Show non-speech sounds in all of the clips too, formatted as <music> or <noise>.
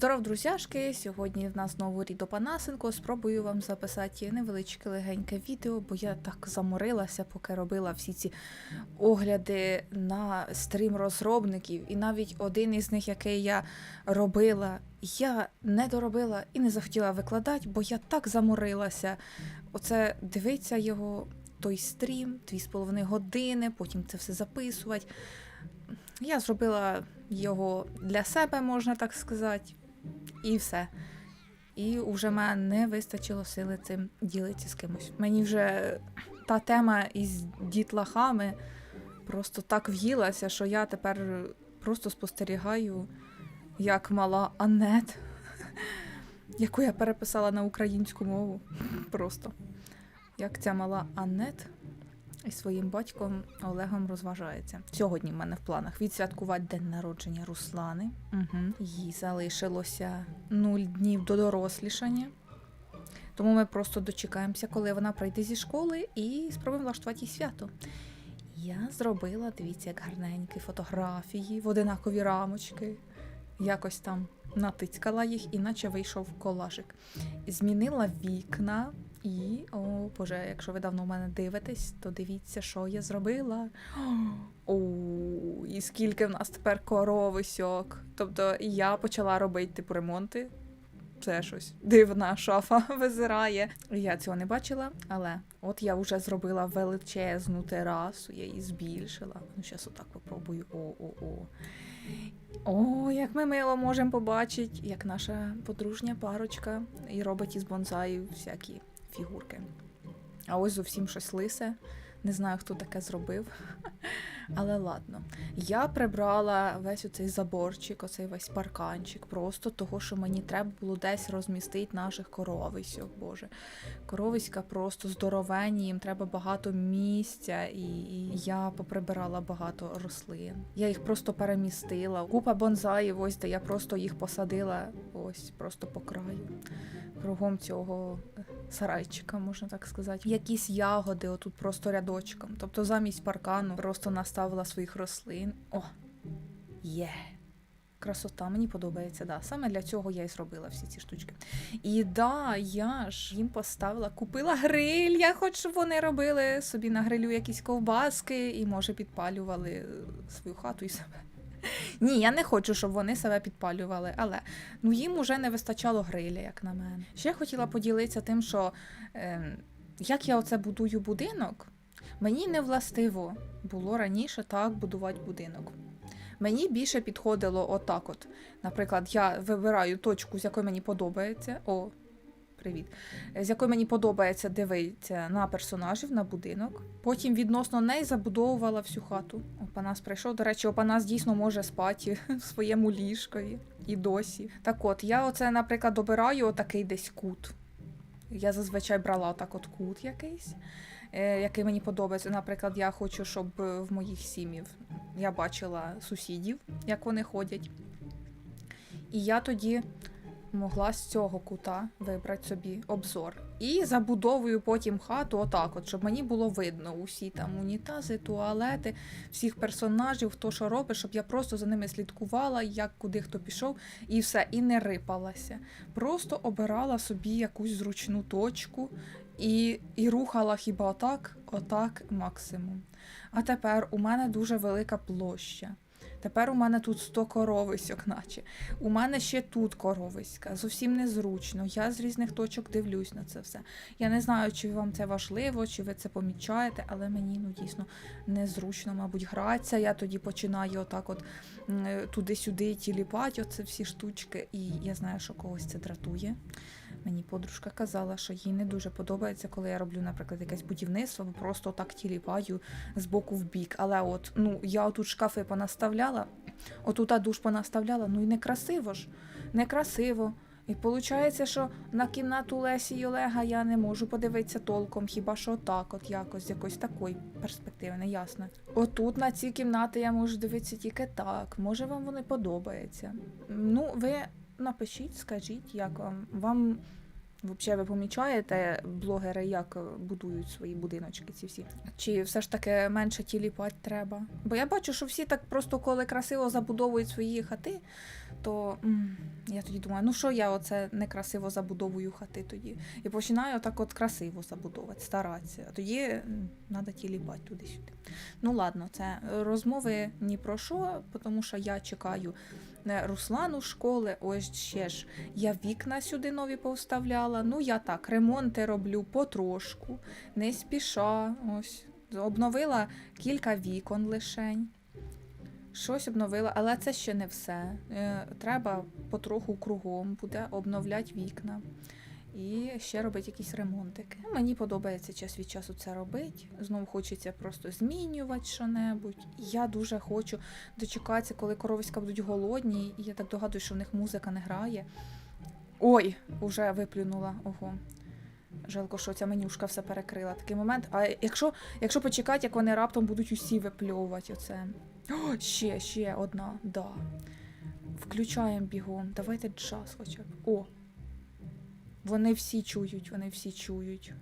Здоров, друзяшки! Сьогодні в нас знову Рідо Панасенко. Спробую вам записати невеличке легеньке відео, бо я так заморилася, поки робила всі ці огляди на стрім розробників. І навіть один із них, який я робила, я не доробила і не захотіла викладати, бо я так заморилася. Оце дивиться його той стрім, дві з половиною години, потім це все записувати. Я зробила його для себе, можна так сказати, і все. І вже мене не вистачило сили цим ділитися з кимось. Мені вже та тема із дітлахами просто так в'їлася, що я тепер просто спостерігаю, як мала Анет, <laughs> яку я переписала на українську мову. Просто. Як ця мала Анет із своїм батьком Олегом розважається. Сьогодні в мене в планах відсвяткувати день народження Руслани. Угу. Їй залишилося нуль днів до дорослішання. Тому ми просто дочекаємося, коли вона прийде зі школи, і спробуємо влаштувати їй свято. Я зробила, дивіться, як гарненькі фотографії в одинакові рамочки. Якось там натицькала їх, іначе вийшов колажик. Змінила вікна, і, о Боже, якщо ви давно в мене дивитесь, то дивіться, що я зробила. О, і скільки в нас тепер коровисьок. Тобто я почала робити типу ремонти. Це щось дивна шафа <laughs> визирає. Я цього не бачила, але от я вже зробила величезну терасу, я її збільшила. Ну, зараз отак попробую. О-о-о. О, як ми мило можемо побачити, як наша подружня парочка і робить із бонзаю всякі фігурки. А ось зовсім щось лисе. Не знаю, хто таке зробив. <laughs> Але ладно. Я прибрала весь оцей заборчик, оцей весь парканчик, просто того, що мені треба було десь розмістити наших коровисьок. Боже. Коровиська просто здоровенні, їм треба багато місця, і, я поприбирала багато рослин. Я їх просто перемістила. Купа бонзаїв, ось де я просто їх посадила ось просто по краю. Кругом цього сарайчика, можна так сказати. Якісь ягоди, отут просто рядочком. Тобто замість паркану просто наставила своїх рослин. О! Є! Красота, мені подобається, да. Саме для цього я і зробила всі ці штучки. І да, я ж їм поставила, купила гриль. Я щоб вони робили собі на грилю якісь ковбаски і, може, підпалювали свою хату і себе. Ні, я не хочу, щоб вони себе підпалювали, але ну їм уже не вистачало гриля, як на мене. Ще хотіла поділитися тим, що е, як я оце будую будинок, мені не властиво було раніше так будувати будинок. Мені більше підходило отак. от. Наприклад, я вибираю точку, з якої мені подобається. О, привіт. З якої мені подобається дивитися на персонажів, на будинок. Потім відносно неї забудовувала всю хату. Опанас прийшов. До речі, Опанас дійсно може спати <laughs> в своєму ліжкові і досі. Так от, я оце, наприклад, обираю отакий десь кут. Я зазвичай брала отак от кут якийсь, е, який мені подобається. Наприклад, я хочу, щоб е, в моїх сім'їв я бачила сусідів, як вони ходять. І я тоді могла з цього кута вибрати собі обзор. І забудовую потім хату отак, от, щоб мені було видно усі там унітази, туалети, всіх персонажів, хто що робить, щоб я просто за ними слідкувала, як куди хто пішов, і все, і не рипалася. Просто обирала собі якусь зручну точку і, і рухала хіба отак, отак максимум. А тепер у мене дуже велика площа. Тепер у мене тут 100 коровиськок, наче. У мене ще тут коровиська. Зовсім незручно. Я з різних точок дивлюсь на це все. Я не знаю, чи вам це важливо, чи ви це помічаєте, але мені ну дійсно незручно, мабуть, гратися. Я тоді починаю отак от е, туди-сюди тіліпати, оце всі штучки. І я знаю, що когось це дратує. Мені подружка казала, що їй не дуже подобається, коли я роблю, наприклад, якесь будівництво, бо просто так тіліпаю з боку в бік. Але от ну я отут шкафи понаставляла, отут душ понаставляла, ну і некрасиво ж. Некрасиво. І виходить, що на кімнату Лесі і Олега я не можу подивитися толком, хіба що так, от якось з якоїсь такої перспективи, не ясно. Отут на ці кімнати я можу дивитися тільки так. Може вам вони подобаються. Ну, ви напишіть, скажіть, як вам. Вам Взагалі, ви помічаєте блогери, як е, будують свої будиночки ці всі? Чи все ж таки менше тіліпать треба? Бо я бачу, що всі так просто коли красиво забудовують свої хати, то м, я тоді думаю, ну що я оце некрасиво забудовую хати тоді. І починаю так от красиво забудовувати, старатися. А тоді треба тіліпати туди-сюди. Ну ладно, це розмови ні про що, тому що я чекаю е, Руслану у школи. Ось ще ж я вікна сюди нові повставляла. Ну я так, ремонти роблю потрошку, не спіша. Ось обновила кілька вікон лишень. Щось обновила, але це ще не все. Е, Треба потроху кругом буде обновляти вікна. І ще робити якісь ремонтики. Мені подобається час від часу це робити. Знову хочеться просто змінювати що-небудь. Я дуже хочу дочекатися, коли коровиська будуть голодні, і я так догадую, що в них музика не грає. Ой, уже виплюнула. Ого. Жалко, що ця менюшка все перекрила. Такий момент. А якщо, якщо почекати, як вони раптом будуть усі випльовувати оце. О, ще, ще одна, да. Включаємо бігом. Давайте джаз хоча б. О. Вони всі чують, вони всі чують.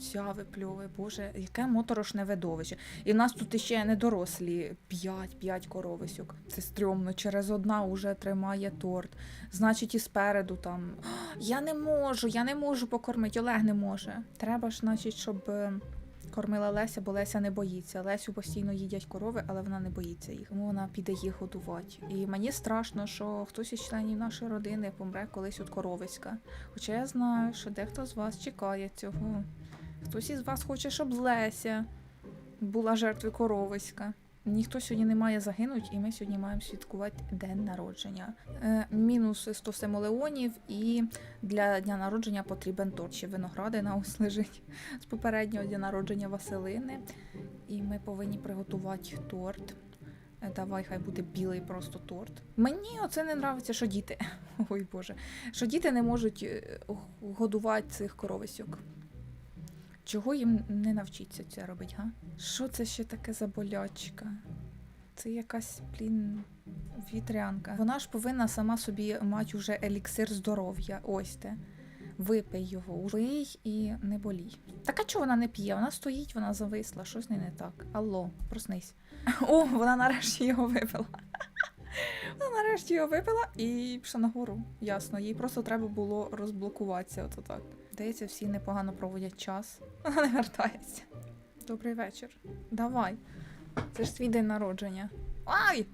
Ця випльовує, боже, яке моторошне видовище. І в нас тут іще не дорослі 5-5 коровисюк. Це стрьомно, через одна уже тримає торт. Значить, і спереду там. Я не можу, я не можу покормити, Олег не може. Треба ж, значить, щоб е, кормила Леся, бо Леся не боїться. Лесю постійно їдять корови, але вона не боїться їх. Тому вона піде їх годувати. І мені страшно, що хтось із членів нашої родини помре колись від коровиська. Хоча я знаю, що дехто з вас чекає цього. Хтось із вас хоче, щоб Леся була жертвою коровиська. Ніхто сьогодні не має загинути, і ми сьогодні маємо святкувати день народження. Е, мінус 100 семолеонів, і для дня народження потрібен торт. Ще виноградина ось лежить з попереднього дня народження Василини. І ми повинні приготувати торт. Е, Давай, хай буде білий просто торт. Мені оце не нравиться, що діти. <laughs> Ой Боже, що діти не можуть е, годувати цих коровисьок. Чого їм не навчиться це робити, га? Що це ще таке за болячка? Це якась, блін, вітрянка. Вона ж повинна сама собі мати уже еліксир здоров'я. Ось те. Випий його, пий і не болій. Так а чого вона не п'є? Вона стоїть, вона зависла, щось не, не так. Алло, проснись. <laughs> О, вона нарешті його випила. <laughs> Вона нарешті його випила і пішла нагору. Ясно, їй просто треба було розблокуватися. Ото так. Здається, всі непогано проводять час. <laughs> Вона не вертається. Добрий вечір. Давай. Це ж твій день народження. Ай!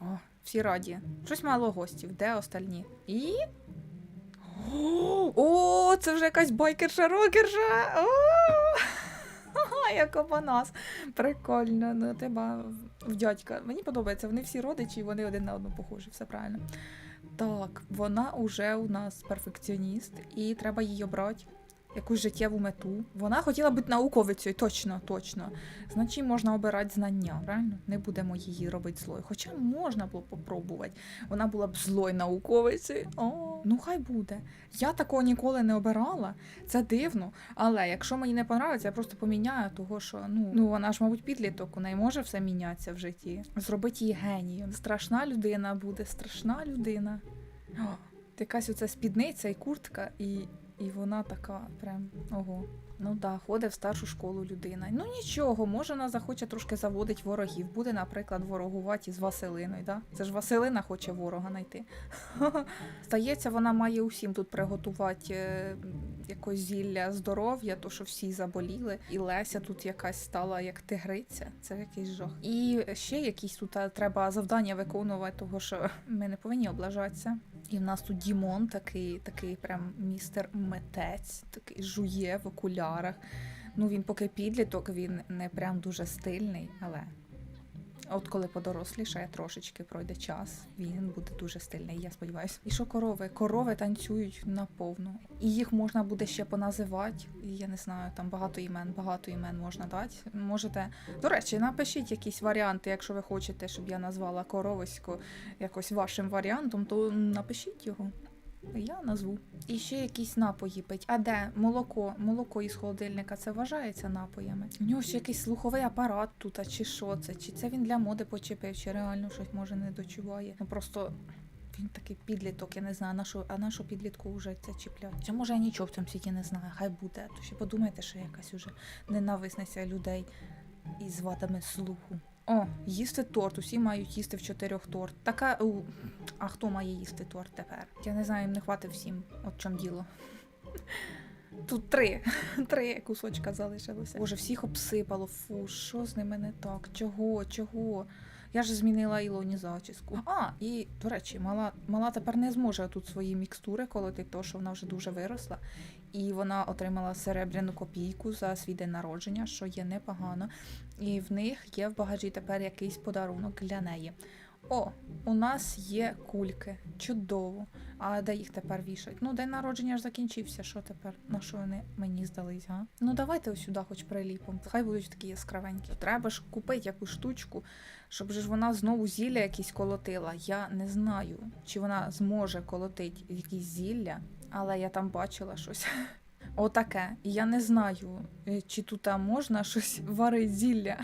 О, всі раді. Щось мало гостів. Де остальні? І. <gasps> О, це вже якась байкерша-рокерша. <laughs> Як опанас. Прикольно. Ну, тебе в дядька. Мені подобається, вони всі родичі, і вони один на одну похожі, все правильно. Так, вона уже у нас перфекціоніст, і треба її обрати. Якусь життєву мету. Вона хотіла бути науковицею, точно, точно. Значить, можна обирати знання, правильно? Не будемо її робити злою. Хоча можна було попробувати. Вона була б злою науковицею. О, ну хай буде. Я такого ніколи не обирала. Це дивно. Але якщо мені не подобається, я просто поміняю, того що ну, ну вона ж, мабуть, підліток, у неї може все мінятися в житті. Зробити її генієм. Страшна людина буде, страшна людина. О, якась оця спідниця і куртка, і, і вона така прям ого. Ну да, ходить в старшу школу людина. Ну нічого, може вона захоче трошки заводить ворогів. Буде, наприклад, ворогувати з Василиною. Да? Це ж Василина хоче ворога знайти. <laughs> Здається, вона має усім тут приготувати е, якось зілля здоров'я, то що всі заболіли. І Леся тут якась стала як тигриця. Це якийсь жах. І ще якісь тут е, треба завдання виконувати, того що ми не повинні облажатися. І в нас тут Дімон, такий, такий прям містер митець, такий жує в окулярах. Ну він поки підліток, він не прям дуже стильний, але от коли подорослішає трошечки пройде час, він буде дуже стильний, я сподіваюся. І що корови? Корови танцюють наповну. І їх можна буде ще поназивати. Я не знаю, там багато імен, багато імен можна дати. Можете. До речі, напишіть якісь варіанти, якщо ви хочете, щоб я назвала коровисько якось вашим варіантом, то напишіть його. Я назву. І ще якісь напої пить. А де молоко? Молоко із холодильника це вважається напоями. У нього ще якийсь слуховий апарат тут, а чи що це? Чи це він для моди почепив, чи реально щось може не дочуває. Ну просто Він такий підліток, я не знаю, на що, а на що підлітку вже це чіплять. Чи може я нічого в цьому світі не знаю, хай буде. То ще подумайте, що якась уже ненависниця людей із вадами слуху. О, їсти торт. Усі мають їсти в чотирьох торт. Така. У... А хто має їсти торт тепер? Я не знаю, їм не хватить всім. От чому діло. Тут три. <laughs> Три кусочка залишилося. Боже, всіх обсипало. Фу, що з ними не так? Чого? Чого? Я ж змінила Ілоні зачіску. А, і, до речі, мала, мала тепер не зможе тут свої мікстури колоти, тому що вона вже дуже виросла. І вона отримала серебряну копійку за свій день народження, що є непогано. І в них є в багажі тепер якийсь подарунок для неї. О, у нас є кульки. Чудово. А де їх тепер вішать? Ну, день народження ж закінчився. Що тепер? На що вони мені здались, га? Ну давайте ось сюди хоч приліпимо. Хай будуть такі яскравенькі. Треба ж купити якусь штучку, щоб ж вона знову зілля якісь колотила. Я не знаю, чи вона зможе колотити якісь зілля, але я там бачила щось. <laughs> Отаке. Я не знаю, е, чи тут можна щось варити зілля.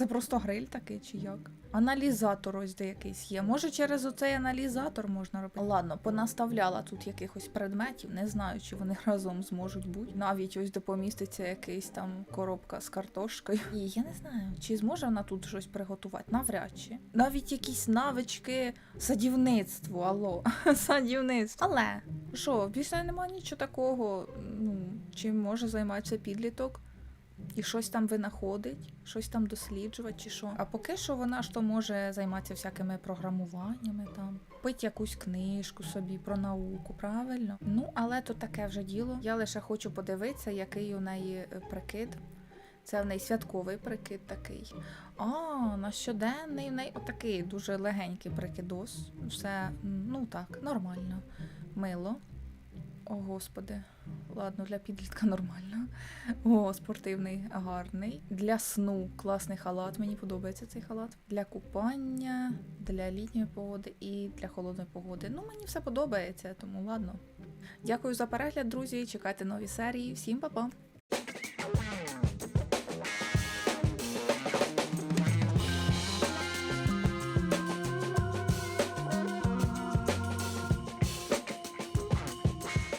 Це просто гриль такий чи як? Аналізатор ось де якийсь є. Може, через оцей аналізатор можна робити. Ладно, понаставляла тут якихось предметів, не знаю, чи вони <laughs> разом зможуть бути. Навіть ось де поміститься якийсь там коробка з картошкою. І я не знаю, чи зможе вона тут щось приготувати. Навряд чи. Навіть якісь навички садівництву, алло, <laughs> садівництво. Але що, більше немає нічого такого, ну, чим може займатися підліток і щось там винаходить, щось там досліджувати чи що. А поки що вона ж то може займатися всякими програмуваннями там, пить якусь книжку собі про науку, правильно? Ну, але то таке вже діло. Я лише хочу подивитися, який у неї е, прикид. Це в неї святковий прикид такий. А, на щоденний в неї отакий дуже легенький прикидос. Все, ну так, нормально. Мило. О, господи. Ладно, для підлітка нормально. О, спортивний, гарний. Для сну класний халат. Мені подобається цей халат. Для купання, для літньої погоди і для холодної погоди. Ну, мені все подобається, тому ладно. Дякую за перегляд, друзі. Чекайте нові серії. Всім па-па!